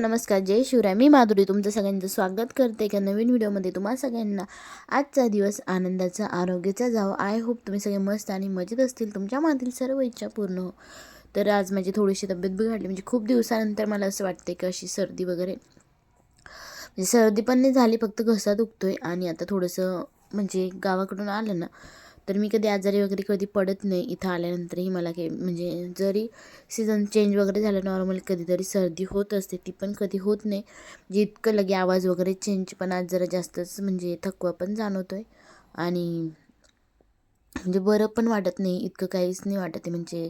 नमस्कार जय शिवराय. मी माधुरी तुमचं सगळ्यांचं स्वागत करते एका नवीन व्हिडिओमध्ये. तुम्हा सगळ्यांना आजचा दिवस आनंदाचा आरोग्याचा जावं. आय होप तुम्ही सगळे मस्त आणि मजेत असतील. तुमच्या मातील सर्व इच्छा पूर्ण हो. तर आज माझी थोडीशी तब्येत बिघडली. म्हणजे खूप दिवसानंतर मला असं वाटते की अशी सर्दी वगैरे. म्हणजे सर्दी पण नाही झाली फक्त घसा दुखतोय आणि आता थोडंसं म्हणजे गावाकडून आलं ना तर मी कधी आजारी वगैरे कधी पडत नाही इथं आल्यानंतरही मला काही म्हणजे जरी सीझन चेंज वगैरे झालं नॉर्मल कधीतरी सर्दी होत असते ती पण कधी होत नाही. म्हणजे इतकं लगे आवाज वगैरे चेंज पण आज जरा जास्तच म्हणजे थकवा पण जाणवतो आहे आणि म्हणजे बरं पण वाटत नाही इतकं काहीच नाही वाटत आहे. म्हणजे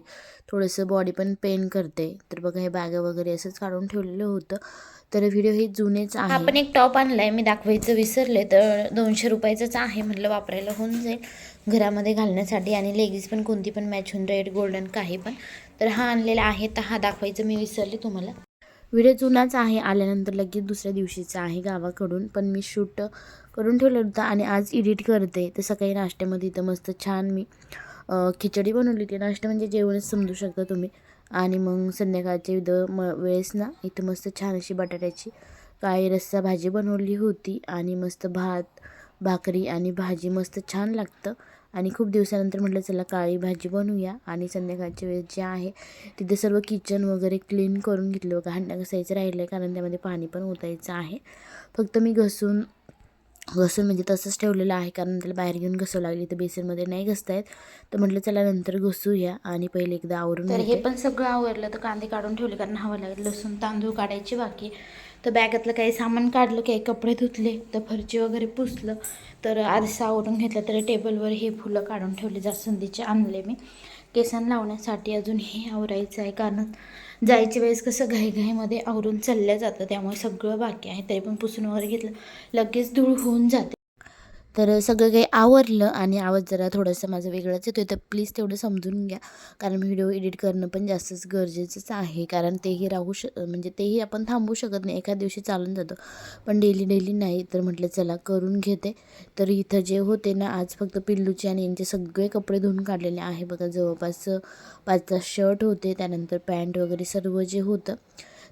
थोडंसं बॉडी पण पेन करते. तर बघा हे बॅगा वगैरे असंच काढून ठेवलेलं होतं. तर व्हिडिओ हे जुनेच आहे. आपण एक टॉप आणलाय मी दाखवायचं विसरले तर दोनशे रुपयाचंच आहे म्हटलं वापरायला होऊन जाईल. घरामध्ये घालण्यासाठी आणि लेगीज पण कोणती पण मॅच होऊन रेड गोल्डन काही पण. तर हा आणलेला आहे तर हा दाखवायचं मी विसरले तुम्हाला. व्हिडिओ जुनाच आहे आल्यानंतर लगेच दुसऱ्या दिवशीचा आहे गावाकडून. पण मी शूट करून ठेवलं होतं आणि आज एडिट करते. तर सकाळी नाश्त्यामध्ये इथं मस्त छान मी खिचडी बनवली होती. नाश्ता म्हणजे जेवणच समजू शकता तुम्ही. आणि मग संध्याकाळच्या इथं म वेळेस ना इथं मस्त छान अशी बटाट्याची काळी रस्सा भाजी बनवली होती. आणि मस्त भात भाकरी आणि भाजी मस्त छान लागतं. आणि खूप दिवसानंतर म्हटलं चला काळी भाजी बनवूया. आणि संध्याकाळच्या वेळेस जे आहे तिथे सर्व किचन वगैरे क्लीन करून घेतलं. बघा हंडा घसायचं राहिलं आहे कारण त्यामध्ये पाणी पण ओतायचं आहे. फक्त मी घसून घसून म्हणजे तसंच ठेवलेलं आहे कारण त्याला बाहेर घेऊन घसावं लागली. तर बेसनमध्ये नाही घसता येत तर म्हटलं चला नंतर घसूया. आणि पहिले एकदा आवरून तर हे. पण सगळं आवरलं तर कांदे काढून ठेवले कारण हवं लागेल. लसूण तांदूळ काढायचे बाकी. तर बॅगातलं काही सामान काढलं काही कपडे धुतले तर फरची वगैरे पुसलं. तर आरसा आवरून घेतला तर टेबलवर हे फुलं काढून ठेवले जास्वंदीचे आणले मी. केसान लावण्यासाठी अजून हे आवरायचं आहे कारण जायच्या वेळेस कसं घाईघाईमध्ये आवरून चालल्या जातं त्यामुळे सगळं बाकी आहे तरी पण पुसून वगैरे घेतलं. लगेच धूळ होऊन जाते. तर सगळं काही आवरलं आणि आवाज जरा थोडंसं माझं वेगळंच येतो तर प्लीज तेवढं समजून घ्या. कारण व्हिडिओ एडिट करणं पण जास्तच गरजेचंच आहे. कारण तेही राहू श म्हणजे तेही आपण थांबवू शकत नाही. एका दिवशी चालून जातं. पण डेली डेली नाही. तर म्हटलं चला करून घेते. तर इथं जे होते ना आज फक्त पिल्लूचे आणि यांचे सगळे कपडे धुवून काढलेले आहे. बघा जवळपास पाच तास शर्ट होते. त्यानंतर पॅन्ट वगैरे सर्व जे होतं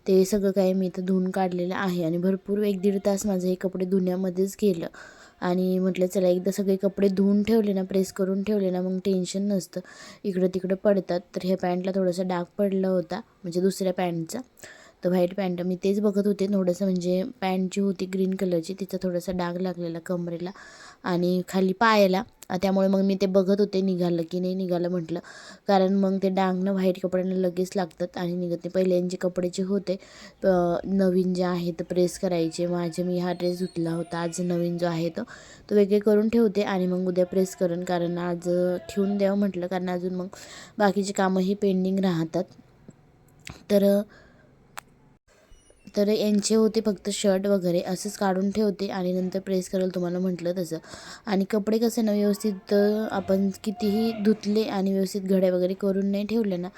ते सगळं काही मी इथं धुवून काढलेलं आहे. आणि भरपूर एक दीड तास माझं हे कपडे धुण्यामध्येच गेलं. आणि म्हटलं चला एकदा सगळे कपडे धुवून ठेवले ना प्रेस करून ठेवले ना मग टेन्शन नसतं. इकडं तिकडं पडतात. तर ह्या पॅन्टला थोडासा डाग पडला होता म्हणजे दुसऱ्या पॅन्टचा. तर व्हाईट पॅन्ट मी तेच बघत होते. थोडंसं म्हणजे पॅन्ट जी होती ग्रीन कलरची तिचा थोडासा डाग लागलेला कमरेला आणि खाली पायाला. त्यामुळे मग मी ते बघत होते निघालं की नाही निघालं म्हटलं. कारण मग ते डांगणं व्हाईट कपड्यांना लगेच लागतात आणि निघत नाही. पहिले यांचे कपडे जे होते नवीन जे आहेत प्रेस करायचे. माझे मी हा ड्रेस धुतला होता. आज नवीन जो आहे तो तो वेगळे करून ठेवते आणि मग उद्या प्रेस करून. कारण आज ठेवून द्यावं म्हटलं. कारण अजून मग बाकीचे कामंही पेंडिंग राहतात. तर तर यांचे होते फक्त शर्ट वगैरे असंच काढून ठेवते आणि नंतर प्रेस करेल तुम्हाला म्हटलं तसं. आणि कपडे कसे ना व्यवस्थित आपण कितीही धुतले आणि व्यवस्थित घड्या वगैरे करून नाही ठेवले ना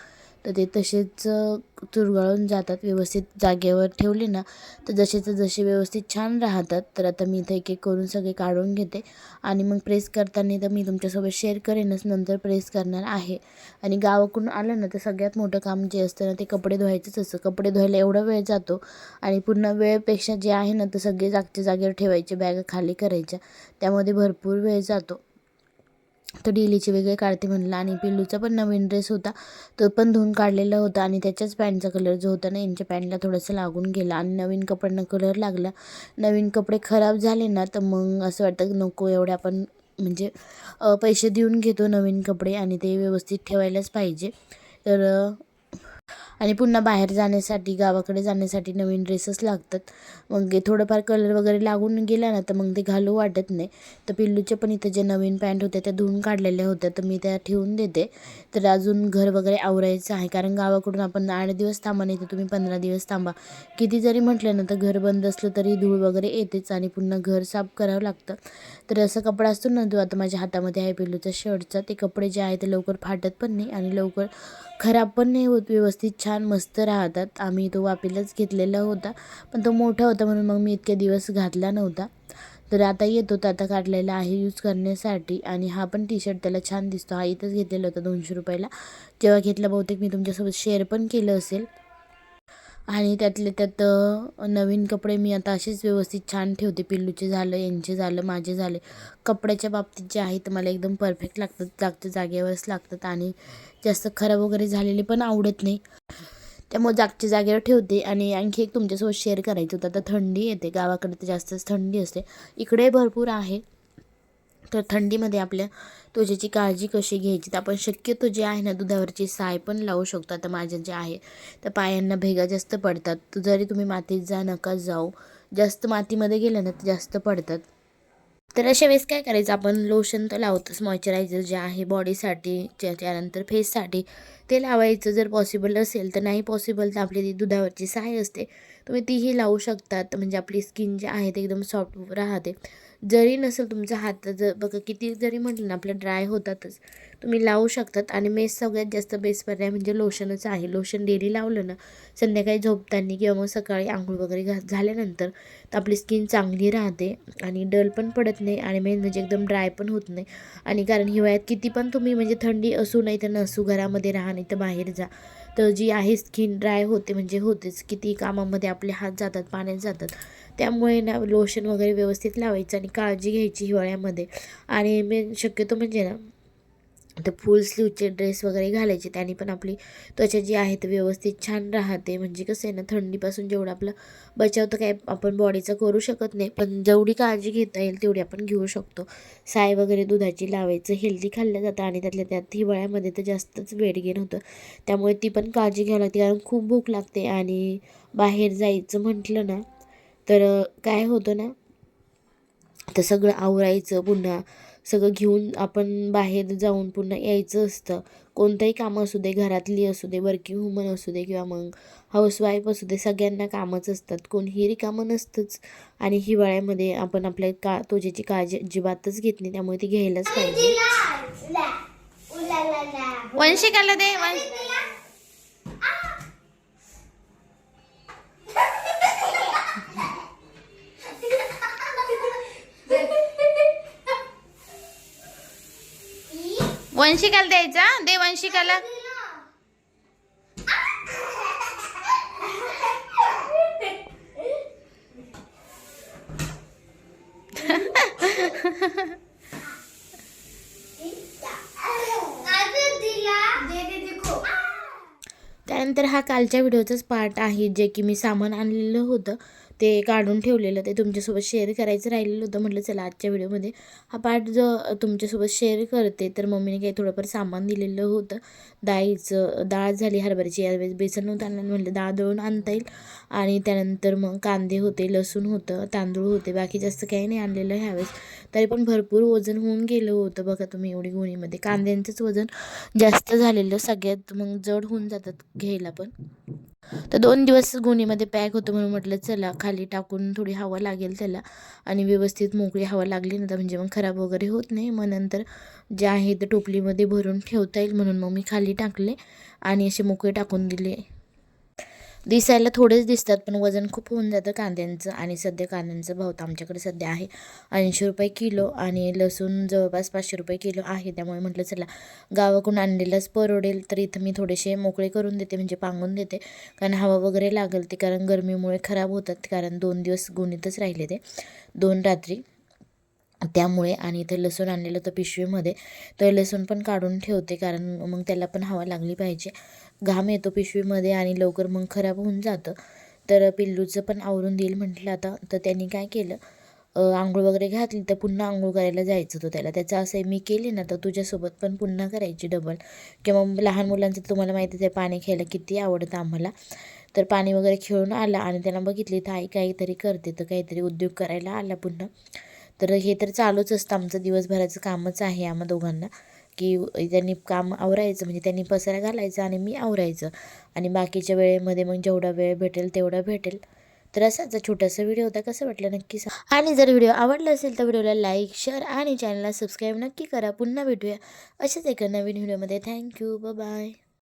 तर ते तसेच चुरगळून चुरगाळून जातात व्यवस्थित जागेवर ठेवले ना तर जसेच जसे व्यवस्थित छान राहतात. तर आता मी इथं एक एक करून सगळे काढून घेते. आणि मग प्रेस करताना तर मी तुमच्यासोबत शेअर करेनच नंतर प्रेस करणार आहे. आणि गावाकडून आलं ना तर सगळ्यात मोठं काम जे असतं ना ते कपडे धुवायचंच असतं. कपडे धुवायला एवढा वेळ जातो आणि पूर्ण वेळपेक्षा जे आहे ना तर सगळे जागच्या जागेवर ठेवायचे बॅगा खाली करायच्या. त्यामध्ये भरपूर वेळ जातो. तो डेलीचे वेगळे काढते म्हणलं आणि पिल्लूचा पण नवीन ड्रेस होता. तो पण धुवून काढलेला होता आणि त्याच्याच पॅन्टचा कलर जो होता ना यांच्या पॅन्टला थोडंसं लागून गेला आणि नवीन कपड्यांना कलर लागला. नवीन कपडे खराब झाले ना तर मग असं वाटतं नको एवढे आपण म्हणजे पैसे देऊन घेतो नवीन कपडे आणि ते व्यवस्थित ठेवायलाच पाहिजे. तर आणि पुन्हा बाहेर जाण्यासाठी गावाकडे जाण्यासाठी नवीन ड्रेसेस लागतात. मग थोडंफार कलर वगैरे लागून गेला ना तर मग ते घालू वाटत नाही. तर पिल्लूचे पण इथं जे नवीन पॅन्ट होत्या त्या धुवून काढलेल्या होत्या. तर मी त्या ठेवून देते. तर अजून घर वगैरे आवरायचं आहे. कारण गावाकडून आपण आठ दिवस थांबा नाही तर तुम्ही पंधरा दिवस थांबा. किती जरी म्हटलं ना तर घर बंद असलं तरी धूळ वगैरे येतेच आणि पुन्हा घर साफ करावं लागतं. तर असं कपडा असतो ना जो आता माझ्या हातामध्ये आहे पिल्लूचा शर्टचा ते कपडे जे आहे ते लवकर फाटत पण नाही आणि लवकर खराब पण नाही होत व्यवस्थित छान मस्त राहतात. आम्ही तो वापीलाच घेतलेला होता. पण तो मोठा होता म्हणून मग मी इतके दिवस घातला नव्हता. तर आता येतो तर आता काढलेला आहे यूज करण्यासाठी. आणि हा पण टी शर्ट त्याला छान दिसतो. हा इथंच घेतलेला होता दोनशे रुपयाला. जेव्हा घेतला बहुतेक मी तुमच्यासोबत शेअर पण केलं असेल. आणि त्यातले त्यात नवीन कपडे मी आता असेच व्यवस्थित छान ठेवते. पिल्लूचे झालं यांचे झालं माझे झाले. कपड्याच्या बाबतीत जे आहे ते मला एकदम परफेक्ट लागतात जागच्या जागेवरच लागतात आणि जास्त खराब वगैरे झालेले पण आवडत नाही. त्यामुळे जागच्या जागेवर ठेवते आणि आणखी एक तुमच्यासोबत शेअर करायचं होतं. आता थंडी येते गावाकडे तर जास्तच थंडी असते. इकडे भरपूर आहे. तर थंडीमध्ये आपल्या त्वचेची काळजी कशी घ्यायची? तर आपण शक्यतो जे आहे ना दुधावरची साय पण लावू शकतो. आता माझ्या जे आहे तर पायांना भेगा जास्त पडतात. तर जरी तुम्ही मातीत जा नका जाऊ जास्त मातीमध्ये गेलं ना तर जास्त पडतात. तर अशा वेळेस काय करायचं? आपण लोशन तर लावतोच. मॉइश्चरायझर जे आहे बॉडीसाठी त्यानंतर फेससाठी ते लावायचं. जर पॉसिबल असेल तर नाही पॉसिबल तर आपली ती दुधावरची साय असते. तुम्ही तीही लावू शकतात. म्हणजे आपली स्किन जे आहे ते एकदम सॉफ्ट राहते. जरी नसेल तुमचा हात जर बघा किती जरी म्हटलं ना आपलं ड्राय होतातच. तुम्ही लावू शकतात आणि मेस सगळ्यात जास्त बेस्ट पर्याय म्हणजे लोशनच आहे. लोशन डेली लावलं ना संध्याकाळी झोपताना किंवा मग सकाळी आंघोळ वगैरे घा झाल्यानंतर तर आपली स्किन चांगली राहते आणि डल पण पडत नाही आणि मेन म्हणजे एकदम ड्राय पण होत नाही. आणि कारण हिवाळ्यात किती पण तुम्ही म्हणजे थंडी असू नाही तर नसू घरामध्ये राहा नाही तर बाहेर जा. तर जी आहे स्किन ड्राय होते म्हणजे होतेच. किती कामामध्ये आपले हात जातात पाण्यात जातात. त्यामुळे ना लोशन वगैरे व्यवस्थित लावायचं आणि काळजी घ्यायची हिवाळ्यामध्ये. आणि मेन शक्यतो म्हणजे ना तर फुल स्लीवचे ड्रेस वगैरे घालायचे. त्याने पण आपली त्वचा जी आहे ती व्यवस्थित छान राहते. म्हणजे कसं आहे ना थंडीपासून जेवढं आपलं बचाव तर काय आपण बॉडीचा करू शकत नाही. पण जेवढी काळजी घेता येईल तेवढी आपण घेऊ शकतो. साय वगैरे दुधाची लावायचं हेल्दी खाल्लं जातं आणि त्यातल्या त्यात हिवाळ्यामध्ये तर जास्तच वेट गेन होतं. त्यामुळे ती पण काळजी घ्यावी लागते कारण खूप भूक लागते. आणि बाहेर जायचं म्हटलं ना तर काय होतं ना तर सगळं आवरायचं पुन्हा सगळं घेऊन आपण बाहेर जाऊन पुन्हा यायचं असतं. कोणतंही कामं असू दे घरातली असू दे वर्किंग वुमन असू दे किंवा मग हाऊसवाईफ असू दे सगळ्यांना कामच असतात. कोणीही रिकामं नसतंच. आणि हिवाळ्यामध्ये आपण आपल्या का त्वचेची काळजी अजिबातच घेत नाही. त्यामुळे ती घ्यायलाच पाहिजे. वंशिकाला दे वंशिकाला द्यायचा? दे वंशिकाला. त्यानंतर हा कालच्या व्हिडिओचाच पार्ट आहे जे की मी सामान आणलेलं होतं. ते काढून ठेवलेलं ते तुमच्यासोबत शेअर करायचं राहिलेलं होतं. म्हटलं चला आजच्या व्हिडिओमध्ये हा पार्ट जो तुमच्यासोबत शेअर करते तर मम्मीने काही थोडंफार सामान दिलेलं होतं. डाळीचं डाळ झाली हरभऱ्याची यावेळेस बेसन नव्हतं आणलं म्हटलं डाळ दळून आणता येईल. आणि त्यानंतर मग कांदे होते लसूण होतं तांदूळ होते बाकी जास्त काही नाही आणलेलं ह्यावेळेस. तरी पण भरपूर वजन होऊन गेलं होतं बघा तुम्ही एवढी गोणीमध्ये. कांद्यांचंच वजन जास्त झालेलं सगळ्यात मग जड होऊन जातात घ्यायला पण. तर दोन दिवस गुणीमध्ये पॅक होतं म्हणून म्हटलं चला खाली टाकून थोडी हवा लागेल त्याला आणि व्यवस्थित मोकळी हवा लागली ना तर म्हणजे मग खराब वगैरे होत नाही. मग नंतर जे आहे ते टोपलीमध्ये भरून ठेवता येईल म्हणून मग मी खाली टाकले आणि असे मोकळे टाकून दिले. दिसायला थोडेच दिसतात पण वजन खूप होऊन जातं कांद्यांचं आणि सध्या कांद्यांचा भाव तर आमच्याकडे सध्या आहे. ऐंशी रुपये किलो आणि लसूण जवळपास पाचशे रुपये किलो आहे. त्यामुळे म्हटलं चला गावाकडून आणलेलंच परवडेल तर इथं मी थोडेसे मोकळे करून देते म्हणजे पांगून देते. कारण हवा वगैरे लागेल ते कारण गरमीमुळे खराब होतात कारण दोन दिवस गुणीतच राहिले ते. दोन रात्री. त्यामुळे आणि इथे लसूण आणलेलं होतं पिशवीमध्ये तर लसूण पण काढून ठेवते कारण मग त्याला पण हवा लागली पाहिजे. घाम येतो पिशवीमध्ये आणि लवकर मग खराब होऊन जातं. तर पिल्लूचं पण आवरून देईल म्हटलं आता. तर त्यांनी काय केलं? आंघोळ वगैरे घातली तर पुन्हा आंघोळ करायला जायचं होतं त्याला. त्याचं असं आहे मी केली ना तर तुझ्यासोबत पण पुन्हा करायची डबल किंवा लहान मुलांचं तुम्हाला माहितीच आहे पाणी खेळायला किती आवडतं आम्हाला. तर पाणी वगैरे खेळून आला आणि त्याला बघितली तर आई काहीतरी करते. तर काहीतरी उद्योग करायला आला पुन्हा. तर हे तर चालूच असतं. आमचं दिवसभराचं कामच आहे आम्हा दोघांना. की त्यांनी काम आवरायचं म्हणजे त्यांनी पसारा घालायचा आणि मी आवरायचं. आणि बाकीच्या वेळेमध्ये मग जेवढा वेळ भेटेल तेवढा भेटेल. तर असाच छोटासा व्हिडिओ होता. कसं वाटलं नक्की सांग. आणि जर व्हिडिओ आवडला असेल तर व्हिडिओला लाईक शेअर आणि चॅनलला सबस्क्राईब नक्की करा. पुन्हा भेटूया अशाच एका नवीन व्हिडिओमध्ये. Thank you. बाय.